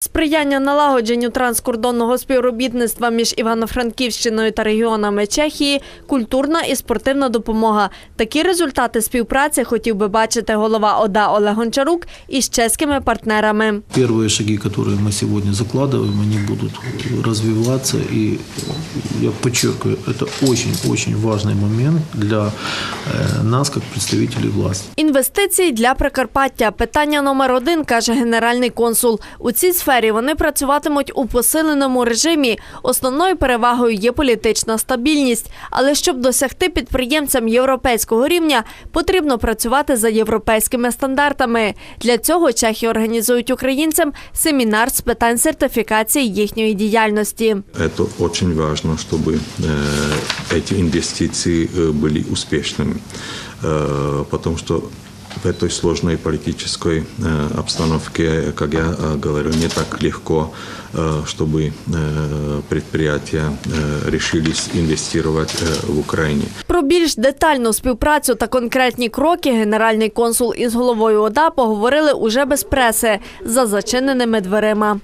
Сприяння налагодженню транскордонного співробітництва між Івано-Франківщиною та регіонами Чехії, культурна і спортивна допомога. Такі результати співпраці хотів би бачити голова ОДА Олег Гончарук із чеськими партнерами. Первые шаги, которые мы сегодня закладываем, они будут развиваться. И я подчеркиваю, это очень-очень важный момент для э, нас, как представителей власти. Інвестиції для Прикарпаття питання номер один, каже генеральний консул. У цій сфері вони працюватимуть у посиленому режимі. Основною перевагою є політична стабільність. Але щоб досягти підприємцям європейського рівня, потрібно працювати за європейськими стандартами. Для цього чехи організують українцям семінар з питань сертифікації їхньої діяльності. Это очень важно, чтобы э, эти инвестиции э, были успешными, Э, потому что в этой сложной политической э, обстановке, как я э, говорю, не так легко, э, чтобы э, предприятия э, решились инвестировать э, в Украине. Про більш детальну співпрацю та конкретні кроки генеральний консул із головою ОДА поговорили уже без преси за зачиненими дверима.